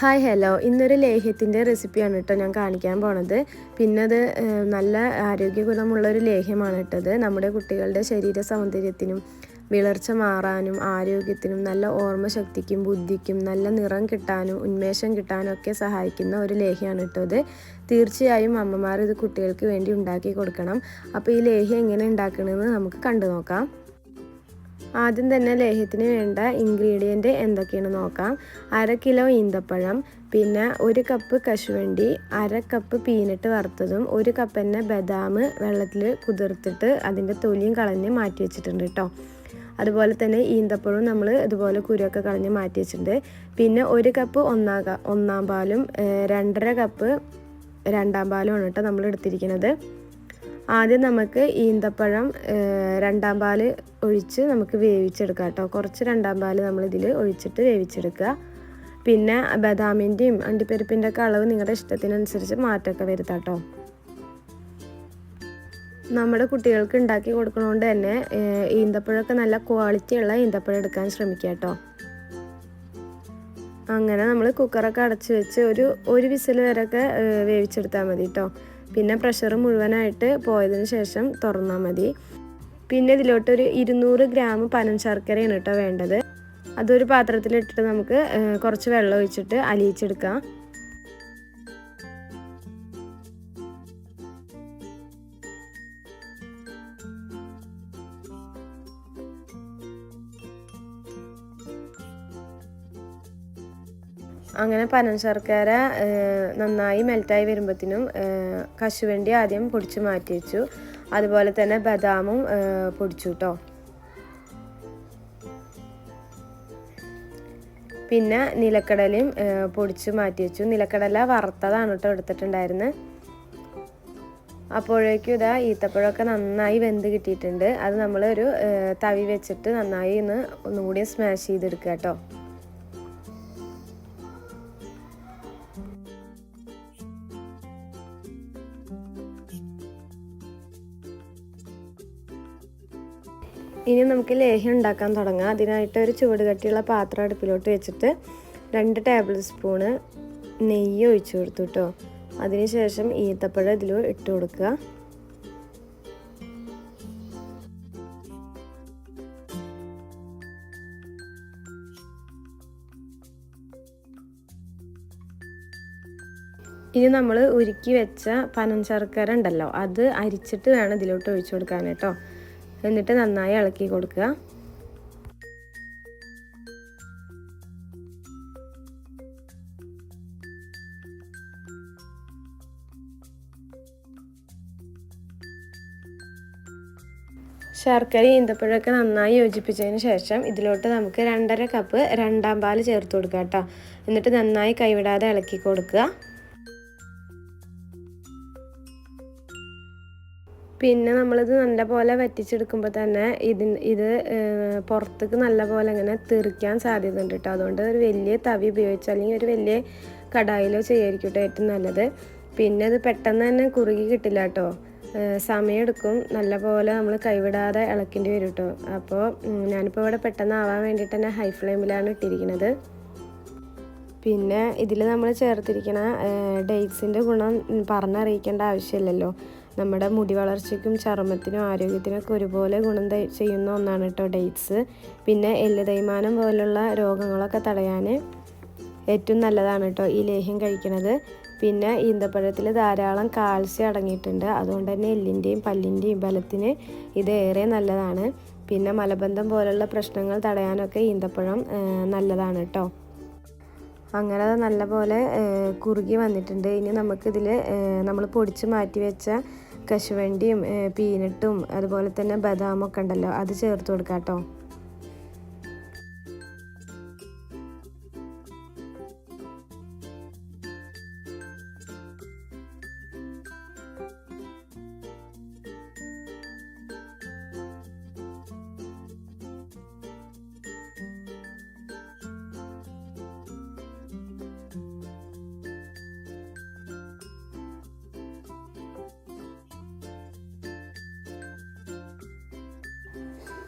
Hi hello ഇന്നൊരു ലേഹ്യത്തിന്റെ റെസിപ്പിയാണ് കേട്ടോ ഞാൻ കാണിക്കാൻ പോണത്. പിന്നെ അത് നല്ല ആരോഗ്യഗുണമുള്ളൊരു ഒരു ലേഹ്യമാണ് കേട്ടത് നമ്മുടെ കുട്ടികളുടെ ശരീര സൗന്ദര്യത്തിനും വിളർച്ച മാറാനും ആരോഗ്യത്തിനും നല്ല ഓർമ്മശക്തിക്കും ബുദ്ധിക്കും നല്ല നിറം കിട്ടാനും ഉന്മേഷം കിട്ടാനും ഒക്കെ സഹായിക്കുന്ന ഒരു ലേഹ്യമാണ് കേട്ടോ ഇത് തീർച്ചയായും അമ്മമാർ ഇത് കുട്ടികൾക്ക് വേണ്ടി ഉണ്ടാക്കി കൊടുക്കണം. അപ്പോൾ ഈ ലേഹ്യം എങ്ങനെ ഉണ്ടാക്കണമെന്ന് നമുക്ക് കണ്ടു നോക്കാം. ആദ്യം തന്നെ ലേഹ്യത്തിന് വേണ്ട ഇൻഗ്രീഡിയന്റ് എന്തൊക്കെയാണ് നോക്കാം. അര കിലോ ഈന്തപ്പഴം പിന്നെ ഒരു കപ്പ് കശുവണ്ടി അര കപ്പ് പീനട്ട് വറുത്തതും ഒരു കപ്പ് തന്നെ ബദാം വെള്ളത്തിൽ കുതിർത്തിട്ട് അതിന്റെ തൊലിയും കളഞ്ഞ് മാറ്റി വെച്ചിട്ടുണ്ട് കേട്ടോ അതുപോലെ തന്നെ ഈന്തപ്പഴവും നമ്മൾ ഇതുപോലെ കുരുവൊക്കെ കളഞ്ഞ് മാറ്റി വെച്ചിട്ടുണ്ട്. പിന്നെ ഒരു കപ്പ് ഒന്നാം ഒന്നാം പാലും രണ്ടര കപ്പ് രണ്ടാം പാലുമാണ് കേട്ടോ നമ്മൾ എടുത്തിരിക്കുന്നത്. ആദ്യം നമുക്ക് ഈന്തപ്പഴം രണ്ടാം പാൽ ഒഴിച്ച് നമുക്ക് വേവിച്ചെടുക്കാം കേട്ടോ. കുറച്ച് രണ്ടാം പാൽ നമ്മൾ ഇതിൽ ഒഴിച്ചിട്ട് വേവിച്ചെടുക്കുക. പിന്നെ ബദാമിന്റെയും അണ്ടിപ്പരിപ്പിന്റെ ഒക്കെ അളവ് നിങ്ങളുടെ ഇഷ്ടത്തിനനുസരിച്ച് മാറ്റമൊക്കെ വരുത്താം കേട്ടോ. നമ്മുടെ കുട്ടികൾക്ക് ഉണ്ടാക്കി കൊടുക്കണോണ്ട് തന്നെ ഈന്തപ്പഴമൊക്കെ നല്ല ക്വാളിറ്റിയുള്ള ഈന്തപ്പഴം എടുക്കാൻ ശ്രമിക്കുക കേട്ടോ. അങ്ങനെ നമ്മൾ കുക്കറൊക്കെ അടച്ച് വെച്ച് ഒരു ഒരു വിസിൽ വരെയൊക്കെ വേവിച്ചെടുത്താൽ മതി കേട്ടോ. പിന്നെ പ്രഷർ മുഴുവനായിട്ട് പോയതിന് ശേഷം തുറന്നാൽ മതി. പിന്നെ ഇതിലോട്ടൊരു ഇരുന്നൂറ് ഗ്രാം പനം ശർക്കരയാണ് കേട്ടോ വേണ്ടത്. അതൊരു പാത്രത്തിലിട്ടിട്ട് നമുക്ക് കുറച്ച് വെള്ളം ഒഴിച്ചിട്ട് അലിയിച്ചെടുക്കാം. അങ്ങനെ പനം ശർക്കര നന്നായി മെൽറ്റായി വരുമ്പോഴത്തേനും കശുവണ്ടി ആദ്യം പൊടിച്ച് മാറ്റി വെച്ചു. അതുപോലെ തന്നെ ബദാമും പൊടിച്ചു കേട്ടോ പിന്നെ നിലക്കടലയും പൊടിച്ച് മാറ്റി വെച്ചു. നിലക്കടല വറുത്തതാണ് കേട്ടോ എടുത്തിട്ടുണ്ടായിരുന്നത് അപ്പോഴേക്കും ഇതാ ഈത്തപ്പഴമൊക്കെ നന്നായി വെന്ത് കിട്ടിയിട്ടുണ്ട്. അത് നമ്മൾ ഒരു തവി വെച്ചിട്ട് നന്നായി ഒന്ന് ഒന്നുകൂടി സ്മാഷ് ചെയ്തെടുക്കുക കേട്ടോ ഇനി നമുക്ക് ലേഹ്യം ഉണ്ടാക്കാൻ തുടങ്ങാം. അതിനായിട്ട് ഒരു ചൂട് കട്ടിയുള്ള പാത്രം അടുപ്പിലോട്ട് വെച്ചിട്ട് രണ്ട് ടേബിൾ സ്പൂണ് നെയ്യ് ഒഴിച്ചു കൊടുത്തു കേട്ടോ അതിനുശേഷം ഈത്തപ്പഴം ഇതിൽ ഇട്ട് കൊടുക്കുക. ഇനി നമ്മൾ ഉരുക്കി വെച്ച പനഞ്ചർക്കര ഉണ്ടല്ലോ അത് അരിച്ചിട്ട് വേണം ഇതിലോട്ട് ഒഴിച്ചു കൊടുക്കാൻ കേട്ടോ എന്നിട്ട് നന്നായി ഇളക്കി കൊടുക്കുക. ശർക്കര ഈന്തപ്പഴമൊക്കെ നന്നായി യോജിപ്പിച്ചതിന് ശേഷം ഇതിലോട്ട് നമുക്ക് രണ്ടര കപ്പ് രണ്ടാം പാൽ ചേർത്ത് കൊടുക്കുക കേട്ടോ. എന്നിട്ട് നന്നായി കൈവിടാതെ ഇളക്കി കൊടുക്കുക. പിന്നെ നമ്മളിത് നല്ല പോലെ വറ്റിച്ചെടുക്കുമ്പോൾ തന്നെ ഇത് ഏഹ്, പുറത്തേക്ക് നല്ല പോലെ ഇങ്ങനെ തെറിക്കാൻ സാധ്യതയുണ്ട് കേട്ടോ അതുകൊണ്ട് ഒരു വലിയ തവി ഉപയോഗിച്ച് അല്ലെങ്കിൽ ഒരു വലിയ കടായിലോ ചെയ്യായിരിക്കും കേട്ടോ ഏറ്റവും നല്ലത്. പിന്നെ ഇത് പെട്ടെന്ന് തന്നെ കുറുകി കിട്ടില്ല കേട്ടോ സമയമെടുക്കും നല്ല പോലെ നമ്മൾ കൈവിടാതെ ഇളക്കേണ്ടി വരും കേട്ടോ അപ്പോൾ ഞാനിപ്പോൾ ഇവിടെ പെട്ടെന്ന് ആവാൻ വേണ്ടിയിട്ട് തന്നെ ഹൈ ഫ്ലെയിമിലാണ് ഇട്ടിരിക്കുന്നത് പിന്നെ ഇതിൽ നമ്മൾ ചേർത്തിരിക്കുന്ന ഡേറ്റ്സിന്റെ ഗുണം പറഞ്ഞറിയിക്കേണ്ട ആവശ്യമില്ലല്ലോ. നമ്മുടെ മുടി വളർച്ചയ്ക്കും ചർമ്മത്തിനും ആരോഗ്യത്തിനൊക്കെ ഒരുപോലെ ഗുണം ചെയ്യുന്ന ഒന്നാണ് കേട്ടോ ഡേറ്റ്സ്. പിന്നെ എല്ല് തേയ്മാനം പോലുള്ള രോഗങ്ങളൊക്കെ തടയാൻ ഏറ്റവും നല്ലതാണ് കേട്ടോ ഈ ലേഹ്യം കഴിക്കുന്നത് പിന്നെ ഈന്തപ്പഴത്തിൽ ധാരാളം കാൽസ്യം അടങ്ങിയിട്ടുണ്ട്. അതുകൊണ്ട് തന്നെ എല്ലിന്റെയും പല്ലിന്റെയും ബലത്തിന് ഇത് ഏറെ നല്ലതാണ്. പിന്നെ മലബന്ധം പോലുള്ള പ്രശ്നങ്ങൾ തടയാനൊക്കെ ഈന്തപ്പഴം നല്ലതാണ് കേട്ടോ. അങ്ങനെ അത് നല്ലപോലെ കുറുകി വന്നിട്ടുണ്ട്. ഇനി നമുക്കിതിൽ നമ്മൾ പൊടിച്ച് മാറ്റി വെച്ച കശുവണ്ടിയും പീനട്ടും അതുപോലെ തന്നെ ബദാമൊക്കെ ഉണ്ടല്ലോ അത് ചേർത്ത് കൊടുക്കാം കേട്ടോ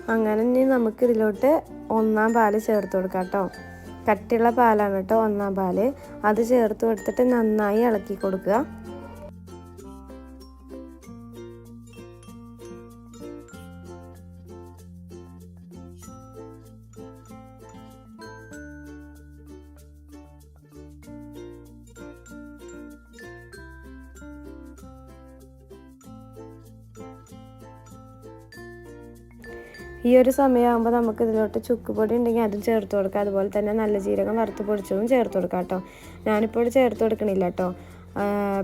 അങ്ങനെ ഇനി നമുക്ക് ഇതിലോട്ട് ഒന്നാം പാൽ ചേർത്ത് കൊടുക്കാം കേട്ടോ. കട്ടിയുള്ള പാലാണ് കേട്ടോ ഒന്നാം പാൽ. അത് ചേർത്ത് കൊടുത്തിട്ട് നന്നായി ഇളക്കി കൊടുക്കുക. ഈ ഒരു സമയമാകുമ്പോൾ നമുക്ക് ഇതിലോട്ട് ചുക്ക് പൊടി ഉണ്ടെങ്കിൽ അതും ചേർത്ത് കൊടുക്കാം. അതുപോലെ തന്നെ നല്ല ജീരകം വറുത്ത് പൊടിച്ചതും ചേർത്ത് കൊടുക്കാം കേട്ടോ. ഞാനിപ്പോൾ ചേർത്ത് കൊടുക്കണില്ല കേട്ടോ.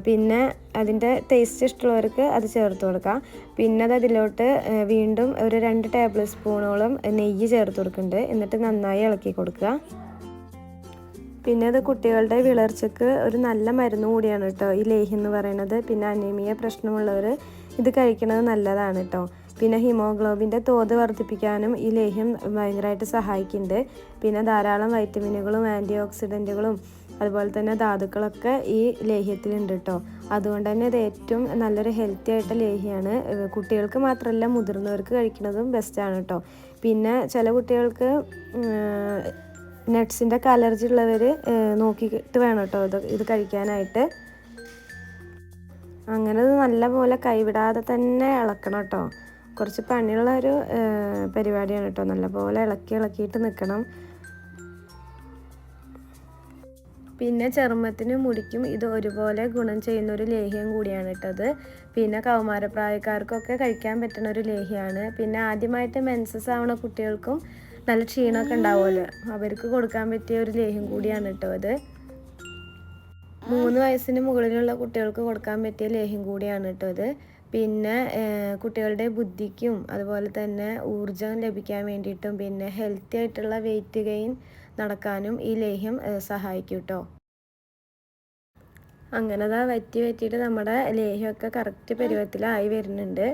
പിന്നെ അതിന്റെ ടേസ്റ്റ് ഇഷ്ടമുള്ളവർക്ക് അത് ചേർത്ത് കൊടുക്കാം. പിന്നെ അത് അതിലോട്ട് വീണ്ടും ഒരു രണ്ട് ടേബിൾ സ്പൂണോളം നെയ്യ് ചേർത്ത് കൊടുക്കുന്നുണ്ട്. എന്നിട്ട് നന്നായി ഇളക്കി കൊടുക്കുക. പിന്നെ അത് കുട്ടികളുടെ വിളർച്ചയ്ക്ക് ഒരു നല്ല മരുന്ന് കൂടിയാണ് കേട്ടോ. ഈ ലേഹ്യം എന്ന് പറയുന്നത്. പിന്നെ അനീമിയ പ്രശ്നമുള്ളവർ ഇത് കഴിക്കുന്നത് നല്ലതാണ് കേട്ടോ. പിന്നെ ഹിമോഗ്ലോബിന്റെ തോത് വർദ്ധിപ്പിക്കാനും ഈ ലേഹ്യം ഭയങ്കരമായിട്ട് സഹായിക്കുന്നുണ്ട്. പിന്നെ ധാരാളം വൈറ്റമിനുകളും ആന്റി ഓക്സിഡന്റുകളും അതുപോലെ തന്നെ ധാതുക്കളൊക്കെ ഈ ലേഹ്യത്തിലുണ്ട് കേട്ടോ. അതുകൊണ്ട് തന്നെ ഇത് ഏറ്റവും നല്ലൊരു ഹെൽത്തി ആയിട്ട് ലേഹ്യമാണ് കുട്ടികൾക്ക് മാത്രമല്ല മുതിർന്നവർക്ക് കഴിക്കുന്നതും ബെസ്റ്റാണ് കേട്ടോ. പിന്നെ ചില കുട്ടികൾക്ക് നട്ട്സിന്റെ അലർജി ഉള്ളവർ നോക്കിയിട്ട് വേണം കേട്ടോ ഇത് ഇത് കഴിക്കാനായിട്ട്. അങ്ങനെ ഇത് നല്ലപോലെ കൈവിടാതെ തന്നെ ഇളക്കണം കേട്ടോ. കുറച്ച് പണിയുള്ള ഒരു പരിപാടിയാണ് കേട്ടോ. നല്ലപോലെ ഇളക്കി ഇളക്കിയിട്ട് നിൽക്കണം പിന്നെ ചർമ്മത്തിന് മുടിക്കും. ഇത് ഒരുപോലെ ഗുണം ചെയ്യുന്ന ഒരു ലേഹ്യം കൂടിയാണ് കേട്ടത് പിന്നെ കൗമാരപ്രായക്കാർക്കൊക്കെ കഴിക്കാൻ പറ്റുന്ന ഒരു ലേഹ്യമാണ്. പിന്നെ ആദ്യമായിട്ട് മെൻസസ് ആവുന്ന കുട്ടികൾക്കും നല്ല ക്ഷീണമൊക്കെ ഉണ്ടാവുമല്ലോ. അവർക്ക് കൊടുക്കാൻ പറ്റിയ ഒരു ലേഹ്യം കൂടിയാണ് കേട്ടോ അത്. മൂന്ന് വയസ്സിന് മുകളിലുള്ള കുട്ടികൾക്ക് കൊടുക്കാൻ പറ്റിയ ലേഹ്യം കൂടിയാണ് കേട്ടോ ഇത് പിന്നെ കുട്ടികളുടെ ബുദ്ധിക്കും അതുപോലെ തന്നെ ഊർജം ലഭിക്കാൻ വേണ്ടിയിട്ടും പിന്നെ ഹെൽത്തി ആയിട്ടുള്ള വെയിറ്റ് ഗെയിൻ നടക്കാനും ഈ ലേഹ്യം സഹായിക്കും കേട്ടോ അങ്ങനെ അതാ വറ്റി വറ്റിയിട്ട് നമ്മുടെ ലേഹ്യമൊക്കെ കറക്റ്റ് പരുവത്തിലായി വരുന്നുണ്ട്.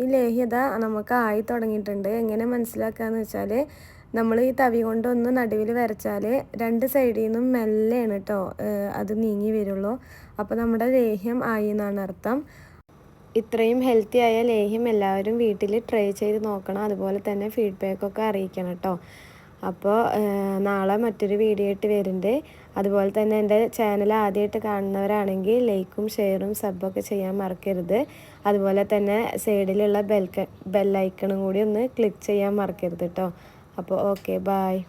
ഈ ലേഹ്യത നമുക്ക് ആയി തുടങ്ങിയിട്ടുണ്ട്. എങ്ങനെ മനസ്സിലാക്കാന്ന് വെച്ചാൽ നമ്മൾ ഈ തവി കൊണ്ടൊന്ന് നടുവിൽ വരച്ചാൽ രണ്ട് സൈഡിൽ നിന്നും മെല്ലെയാണ് കേട്ടോ അത് നീങ്ങി വരുള്ളൂ. അപ്പോൾ നമ്മുടെ ലേഹ്യം ആയി എന്നാണ് അർത്ഥം. ഇത്രയും ഹെൽത്തി ആയ ലേഹ്യം എല്ലാവരും വീട്ടിൽ ട്രൈ ചെയ്ത് നോക്കണം. അതുപോലെ തന്നെ ഫീഡ്ബാക്കൊക്കെ അറിയിക്കണം കേട്ടോ അപ്പോൾ നാളെ മറ്റൊരു വീഡിയോ ആയിട്ട് വരുന്നുണ്ട്. അതുപോലെ തന്നെ എന്റെ ചാനൽ ആദ്യമായിട്ട് കാണുന്നവരാണെങ്കിൽ ലൈക്കും ഷെയറും സബ്ബൊക്കെ ചെയ്യാൻ മറക്കരുത്. അതുപോലെ തന്നെ സൈഡിലുള്ള ബെൽക്ക ബെല്ലൈക്കണും കൂടി ഒന്ന് ക്ലിക്ക് ചെയ്യാൻ മറക്കരുത് കേട്ടോ അപ്പോൾ ഓക്കെ ബായ്